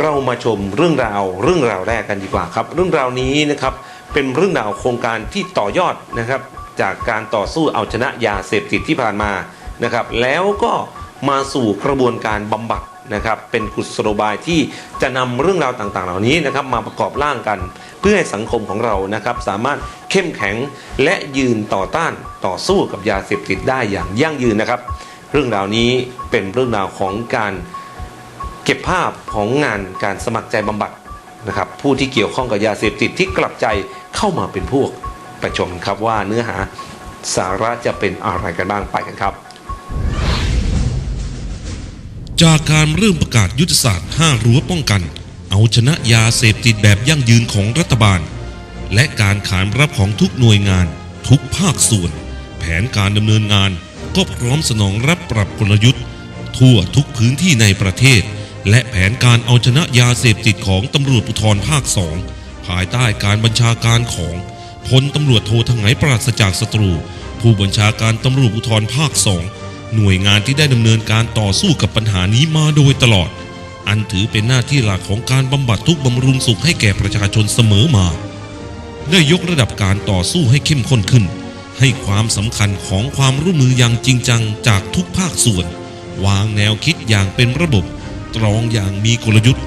เรามาชมเรื่องราวเรื่องราวแรกกันดีกว่าครับ เรื่องราวนี้นะครับเป็นเรื่องราวโครงการที่ต่อยอดนะครับ จากการต่อสู้เอาชนะยาเสพติดที่ผ่านมานะครับ แล้วก็มาสู่กระบวนการบำบัดนะครับเป็นกุศโลบายที่จะนำเรื่องราวต่าง ๆ เหล่านี้นะครับมาประกอบร่างกัน เพื่อให้สังคมของเรานะครับสามารถเข้มแข็งและยืนต่อต้านต่อสู้กับยาเสพติดได้อย่างยั่งยืนนะครับ เรื่องราวนี้เป็นเรื่องราวของการ เก็บภาพของงานการสมัครใจบำบัดนะครับผู้ที่เกี่ยวข้องกับยาเสพติดที่กลับใจเข้ามาเป็นพวกไปชมครับว่าเนื้อหาสาระจะเป็นอะไรกันบ้างไปกันครับ จากการเริ่มประกาศยุทธศาสตร์ 5 รั้วป้องกัน เอาชนะยาเสพติดแบบยั่งยืนของรัฐบาล และการขานรับของทุกหน่วยงาน ทุกภาคส่วน แผนการดำเนินงานก็พร้อมสนองรับปรับกลยุทธ์ ทั่วทุกพื้นที่ในประเทศ และแผนการเอาชนะยาเสพติดของตำรวจภูธรภาคสองภายใต้การบัญชาการของพลตำรวจโททางไหปราศจากศัตรู ผู้บัญชาการตำรวจภูธรภาคสองหน่วยงานที่ได้ดำเนินการต่อสู้กับปัญหานี้มาโดยตลอด อันถือเป็นหน้าที่หลักของการบำบัดทุกบำรุงสุขให้แก่ประชาชนเสมอมา ได้ยกระดับการต่อสู้ให้เข้มข้นขึ้น ให้ความสำคัญของความร่วมมืออย่างจริงจังจากทุกภาคส่วน วางแนวคิดอย่างเป็นระบบ ตรองอย่างมีกลยุทธ์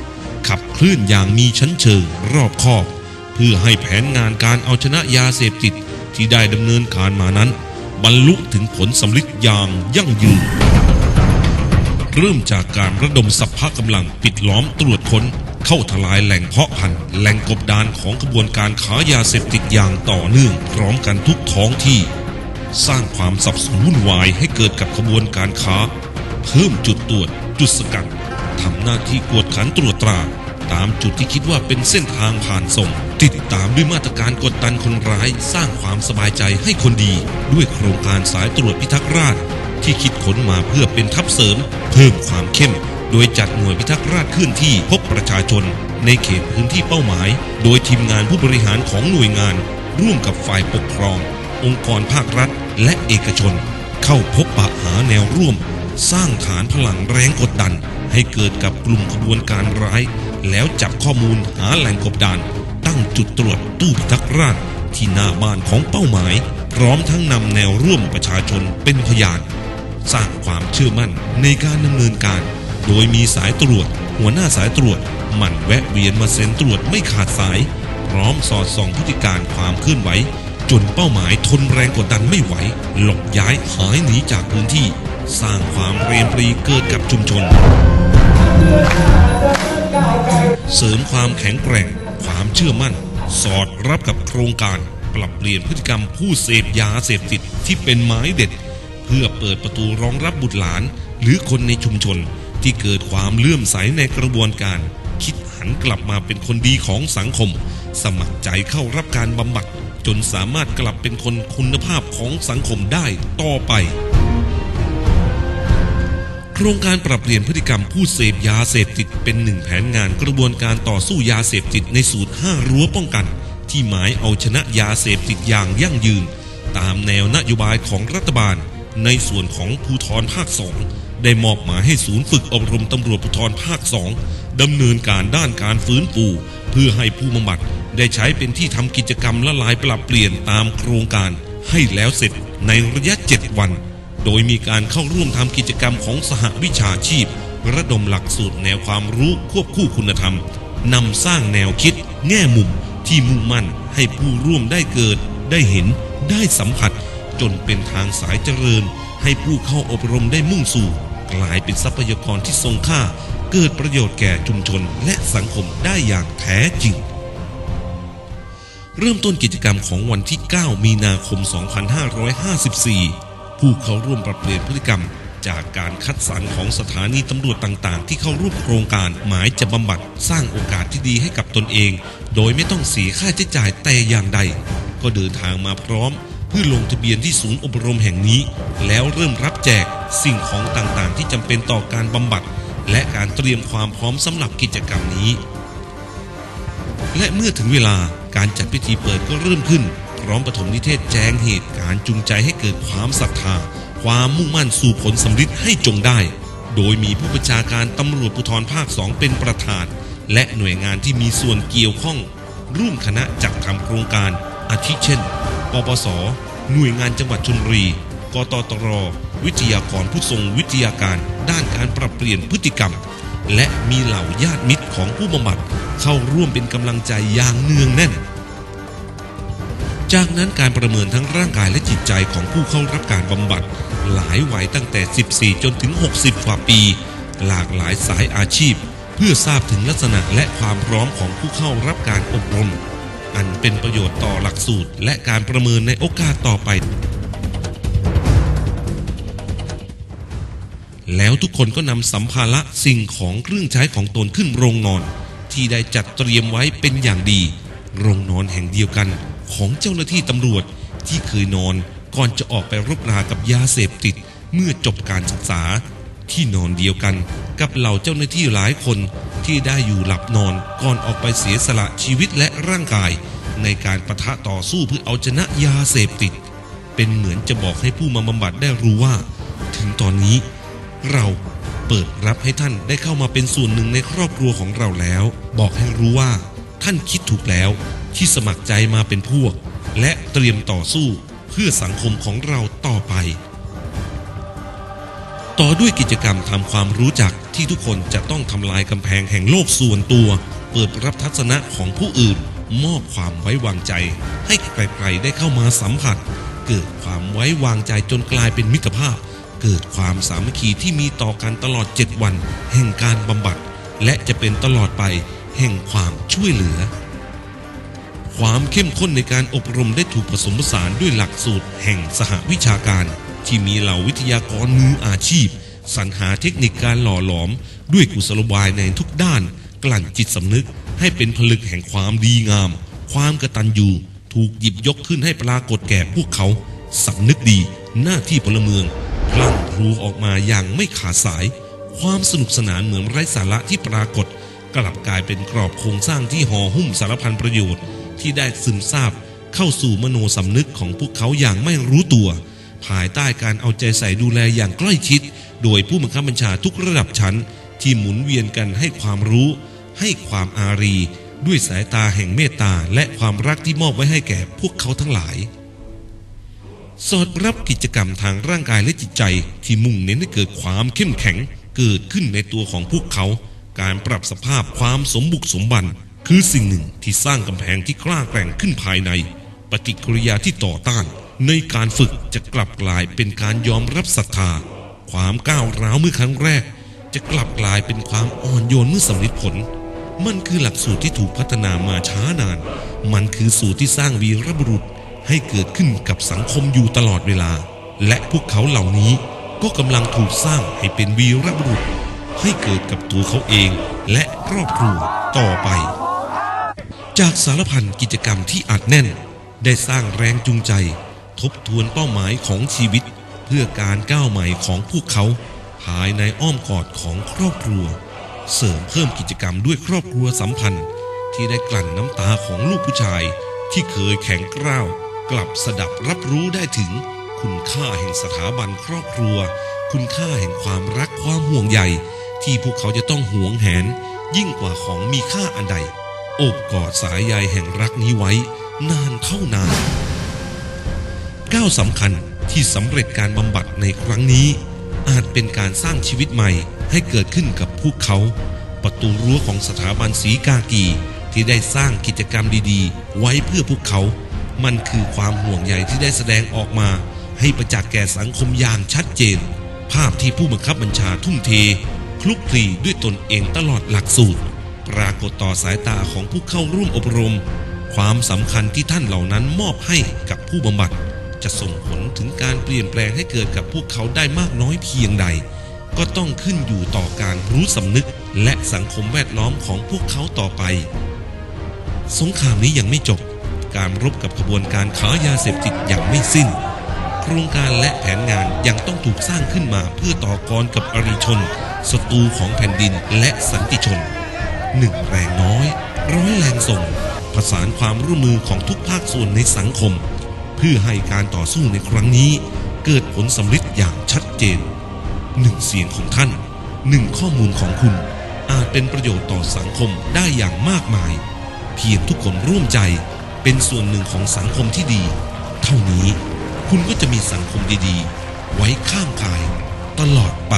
ขับเคลื่อนอย่างมีชั้นเชิงรอบคอบ เพื่อให้แผนงานการเอาชนะยาเสพติดที่ได้ดำเนินการมานั้น บรรลุถึงผลสำลิดอย่างยั่งยืน เริ่มจากการระดมสัพพะกำลังปิดล้อมตรวจค้น เข้าทลายแหล่งเพาะพันธุ์แหล่งกบดานของกระบวนการขายาเสพติดอย่างต่อเนื่องพร้อมกันทุกท้องที่สร้างความสับสนวุ่นวายให้เกิดกับขบวนการค้า เพิ่มจุดตรวจจุดสกัด ทำหน้าที่กวดขันตรวจตรา ตามจุดที่คิดว่าเป็นเส้นทางผ่านส่ง ติดตามด้วยมาตรการกดดันคนร้าย สร้างความสบายใจให้คนดี ด้วยโครงการสายตรวจพิทักษ์ราษฎร์ที่คิดค้นมาเพื่อเป็นทัพเสริม เพิ่มความเข้ม โดยจัดหน่วยพิทักษ์ราษฎร์เคลื่อนที่พบประชาชน ในเขตพื้นที่เป้าหมาย โดยทีมงานผู้บริหารของหน่วยงาน ร่วมกับฝ่ายปกครอง องค์กรภาครัฐ และเอกชน เข้าพบปะหาแนวร่วม สร้างฐานพลังแรงกดดัน ให้เกิดกับกลุ่มขบวนการร้าย แล้วจับข้อมูลหาแหล่งกบดาน ตั้งจุดตรวจตู้พิทักษ์ราษฎร์ที่หน้าบ้านของเป้าหมาย พร้อมทั้งนำแนวร่วมประชาชนเป็นพยาน สร้างความเชื่อมั่นในการดำเนินการ โดยมีสายตรวจ หัวหน้าสายตรวจหมั่นแวะเวียนมาเซ็นตรวจไม่ขาดสาย พร้อมสอดส่องพฤติการความเคลื่อนไหวจนเป้าหมายทนแรงกดดันไม่ไหว หลบย้ายหายหนีจากพื้นที่ สร้างความเรียนปรีเกิดกับชุมชน เสริมความแข็งแกร่ง ความเชื่อมั่น สอดรับกับโครงการ ปรับเปลี่ยนพฤติกรรมผู้เสพยาเสพติดที่เป็นไม้เด็ด เพื่อเปิดประตูรองรับบุตรหลาน หรือคนในชุมชนที่เกิดความเลื่อมใสในกระบวนการ คิดหันกลับมาเป็นคนดีของสังคม สมัครใจเข้ารับการบำบัดจนสามารถกลับเป็นคนคุณภาพของสังคมได้ต่อไป ครงการปรับเปลี่ยนพฤติกรรมผู้เสพยาเสพติดเป็นหนึ่งแผนงานกระบวนการต่อสู้ยาเสพติดในสูตร 5 รั้วป้องกัน ที่หมายเอาชนะยาเสพติดอย่างยั่งยืน ตามแนวนโยบายของรัฐบาล ในส่วนของภูธรภาคสองได้มอบหมายให้ศูนย์ฝึกอบรมตำรวจภูธรภาคสองดำเนินการด้านการฟื้นฟูเพื่อให้ผู้บำบัดได้ใช้เป็นที่ทำกิจกรรมละลายปรับเปลี่ยนตามโครงการให้แล้วเสร็จในระยะ 7 วัน โดยมีการเข้าร่วมทำกิจกรรมของสหวิชาชีพ ระดมหลักสูตรแนวความรู้ควบคู่คุณธรรมนำสร้างแนวคิด แง่มุมที่มุ่งมั่นให้ผู้ร่วมได้เกิด ได้เห็น ได้สัมผัส จนเป็นทางสายเจริญ ให้ผู้เข้าอบรมได้มุ่งสู่ กลายเป็นทรัพยากรที่ทรงค่า เกิดประโยชน์แก่ชุมชนและสังคมได้อย่างแท้จริง เริ่มต้นกิจกรรมของวันที่ 9 มีนาคม 2554 ผู้เข้าร่วมปรับเปลี่ยนพฤติกรรม จากการคัดสรรของสถานีตำรวจต่างๆ ที่เข้าร่วมโครงการหมายจะบำบัดสร้างโอกาสที่ดีให้กับตนเอง โดยไม่ต้องเสียค่าใช้จ่ายแต่อย่างใด ก็เดินทางมาพร้อมเพื่อลงทะเบียนที่ศูนย์อบรมแห่งนี้ แล้วเริ่มรับแจกสิ่งของต่างๆ ที่จำเป็นต่อการบำบัด และการเตรียมความพร้อมสำหรับกิจกรรมนี้ และเมื่อถึงเวลาการจัดพิธีเปิดก็เริ่มขึ้น ร้อมปฐมนิเทศแจ้งเหตุการณ์จูงใจให้เกิดความศรัทธา ความมุ่งมั่นสู่ผลสำลิดให้จงได้ โดยมีผู้บัญชาการตำรวจภูธรภาคสองเป็นประธาน และหน่วยงานที่มีส่วนเกี่ยวข้อง ร่วมคณะจัดทำโครงการอาทิเช่น ปปส หน่วยงานจังหวัดชลบุรีกตตร วิทยากรผู้ทรงวิทยาการ ด้านการปรับเปลี่ยนพฤติกรรม และมีเหล่าญาติมิตรของผู้บำบัดเข้าร่วมเป็นกำลังใจอย่างเนืองแน่น จากนั้นการประเมินทั้งร่างกายและจิตใจของผู้เข้ารับการบำบัด หลายวัยตั้งแต่ 14 จนถึง 60 กว่าปี หลากหลายสายอาชีพ เพื่อทราบถึงลักษณะและความพร้อมของผู้เข้ารับการอบรม อันเป็นประโยชน์ต่อหลักสูตร และการประเมินในโอกาสต่อไป แล้วทุกคนก็นำสัมภาระสิ่งของเครื่องใช้ของตนขึ้นโรงนอน ที่ได้จัดเตรียมไว้เป็นอย่างดี โรงนอนแห่งเดียวกัน ของเจ้าหน้าที่ตำรวจที่เคยนอนก่อนจะออกไปรบรากับยาเสพติดเมื่อจบการศึกษา ที่นอนเดียวกันกับเหล่าเจ้าหน้าที่หลายคนที่ได้อยู่หลับนอนก่อนออกไปเสียสละชีวิตและร่างกาย ในการประทะต่อสู้เพื่อเอาชนะยาเสพติด เป็นเหมือนจะบอกให้ผู้มาบำบัดได้รู้ว่า ถึงตอนนี้ เราเปิดรับให้ท่านได้เข้ามาเป็นส่วนหนึ่งในครอบครัวของเราแล้ว บอกให้รู้ว่า ท่านคิดถูกแล้ว ที่สมัครใจมาเป็นพวก และเตรียมต่อสู้เพื่อสังคมของเราต่อไป ต่อด้วยกิจกรรมทำความรู้จักที่ทุกคนจะต้องทำลายกำแพงแห่งโลกส่วนตัว เปิดรับทัศนะของผู้อื่น มอบความไว้วางใจ ให้ใครๆได้เข้ามาสัมผัส เกิดความไว้วางใจจนกลายเป็นมิตรภาพ เกิดความสามัคคีที่มีต่อกันตลอด 7 วัน แห่งการบำบัด และจะเป็นตลอดไปแห่งความช่วยเหลือ ความเข้มข้นในการอบรมได้ถูกผสมผสานด้วยหลักสูตรแห่งสหวิชาการ ที่มีเหล่าวิทยากรมืออาชีพ สรรหาเทคนิคการหล่อหลอม ด้วยกุศโลบายในทุกด้าน กลั่นจิตสำนึก ให้เป็นผลึกแห่งความดีงาม ความกระตัญญูถูกหยิบยกขึ้นให้ปรากฏแก่พวกเขาสำนึกดีหน้าที่พลเมืองพลั่งพลูออกมาอย่างไม่ขาดสาย ความสนุกสนานเหมือนไร้สาระที่ปรากฏ กลับกลายเป็นกรอบโครงสร้างที่ห่อหุ้มสารพันประโยชน์ ที่ได้ซึมซาบเข้าสู่มโนสำนึกของพวกเขาอย่างไม่รู้ตัว ภายใต้การเอาใจใส่ดูแลอย่างใกล้ชิด โดยผู้บังคับบัญชาทุกระดับชั้น ที่หมุนเวียนกันให้ความรู้ ให้ความอารี ด้วยสายตาแห่งเมตตาและความรักที่มอบไว้ให้แก่พวกเขาทั้งหลาย สอดรับกิจกรรมทางร่างกายและจิตใจ ที่มุ่งเน้นให้เกิดความเข้มแข็ง เกิดขึ้นในตัวของพวกเขา การปรับสภาพความสมบุกสมบัน คือสิ่งหนึ่งที่สร้างกำแพงที่กล้าแกร่งขึ้นภายใน ปฏิกิริยาที่ต่อต้าน ในการฝึกจะกลับกลายเป็นการยอมรับศรัทธา ความก้าวร้าวเมื่อครั้งแรก จะกลับกลายเป็นความอ่อนโยนเมื่อสำเร็จผล มันคือหลักสูตรที่ถูกพัฒนามาช้านาน มันคือสูตรที่สร้างวีรบุรุษให้เกิดขึ้นกับสังคมอยู่ตลอดเวลา และพวกเขาเหล่านี้ก็กำลังถูกสร้างให้เป็นวีรบุรุษ ให้เกิดกับตัวเขาเองและครอบครัวต่อไป จากสารพันกิจกรรมที่อัดแน่น ได้สร้างแรงจูงใจ ทบทวนเป้าหมายของชีวิต เพื่อการก้าวใหม่ของพวกเขา ภายในอ้อมกอดของครอบครัว เสริมเพิ่มกิจกรรมด้วยครอบครัวสัมพันธ์ ที่ได้กลั่นน้ำตาของลูกผู้ชาย ที่เคยแข็งกร้าว กลับสดับรับรู้ได้ถึง คุณค่าแห่งสถาบันครอบครัว คุณค่าแห่งความรักความห่วงใยที่พวกเขาจะต้องหวงแหน ยิ่งกว่าของมีค่าอันใด โอบกอดสายใยแห่งรักนี้ไว้ นานเท่านานก้าวสำคัญที่สำเร็จการบำบัดในครั้งนี้ อาจเป็นการสร้างชีวิตใหม่ให้เกิดขึ้นกับพวกเขา ประตูรั้วของสถาบันสีกากีที่ได้สร้างกิจกรรมดีๆ ไว้เพื่อพวกเขา มันคือความห่วงใยที่ได้แสดงออกมา ให้ประจักษ์แก่สังคมอย่างชัดเจน ภาพที่ผู้บังคับบัญชาทุ่มเท คลุกคลีด้วยตนเองตลอดหลักสูตร ปรากฏต่อสายตาของผู้เข้าร่วมอบรม ความสำคัญที่ท่านเหล่านั้นมอบให้กับผู้บำบัด จะส่งผลถึงการเปลี่ยนแปลงให้เกิดกับพวกเขาได้มากน้อยเพียงใด ก็ต้องขึ้นอยู่ต่อการรู้สำนึกและสังคมแวดล้อมของพวกเขาต่อไป สงครามนี้ยังไม่จบ การรบกับขบวนการค้ายาเสพติดยังไม่สิ้น โครงการและแผนงานยังต้องถูกสร้างขึ้นมาเพื่อต่อกรกับอริชนศัตรูของแผ่นดินและสันติชน หนึ่งแรงน้อย ร้อยแรงส่ง ประสานความร่วมมือของทุกภาคส่วนในสังคม เพื่อให้การต่อสู้ในครั้งนี้ เกิดผลสำลิดอย่างชัดเจนหนึ่งเสียงของท่านหนึ่งข้อมูลของคุณ อาจเป็นประโยชน์ต่อสังคมได้อย่างมากมาย เพียงทุกคนร่วมใจเป็นส่วนหนึ่งของสังคมที่ดี เท่านี้คุณก็จะมีสังคมดีๆ ไว้ข้างกาย ตลอดไป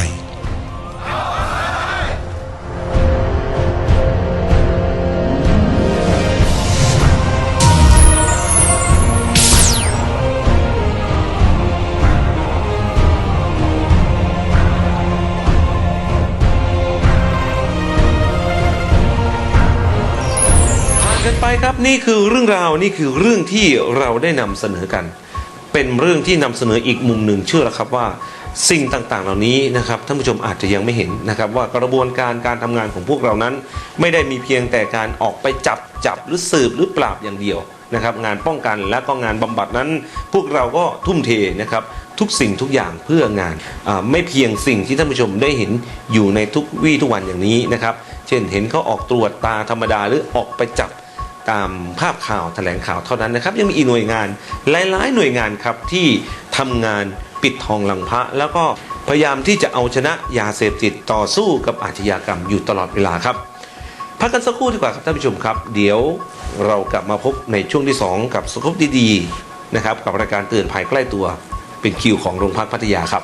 ครับนี่คือเรื่องราวนี่คือเรื่องที่เราได้นำเสนอกัน เป็นเรื่องที่นำเสนออีกมุมหนึ่งเชื่อแล้วครับว่าสิ่งต่างๆ เหล่านี้นะครับท่านผู้ชมอาจจะยังไม่เห็นนะครับ ว่ากระบวนการการทำงานของพวกเรานั้น ไม่ได้มีเพียงแต่การออกไปจับจับหรือสืบหรือปราบอย่างเดียวนะครับ งานป้องกันและก็งานบำบัดนั้น พวกเราก็ทุ่มเทนะครับทุกสิ่งทุกอย่างเพื่องานไม่เพียงสิ่งที่ท่านผู้ชมได้เห็นอยู่ในทุกวี่ทุกวันอย่างนี้นะครับ เช่นเห็นเขาออกตรวจตาธรรมดาหรือออกไปจับ ตามภาพข่าวแถลงข่าวเท่านั้นนะครับ ยังมีอีกหน่วยงานหลาย ๆ หน่วยงานครับที่ทำงานปิดทองหลังพระ แล้วก็พยายามที่จะเอาชนะยาเสพติดต่อสู้กับอาชญากรรมอยู่ตลอดเวลาครับพักกันสักครู่ดีกว่าครับท่านผู้ชมครับ เดี๋ยวเรากลับมาพบในช่วงที่ 2 กับสกุปดีๆนะครับกับรายการเตือนภัยใกล้ตัวเป็นคิวของโรงพักพัทยาครับ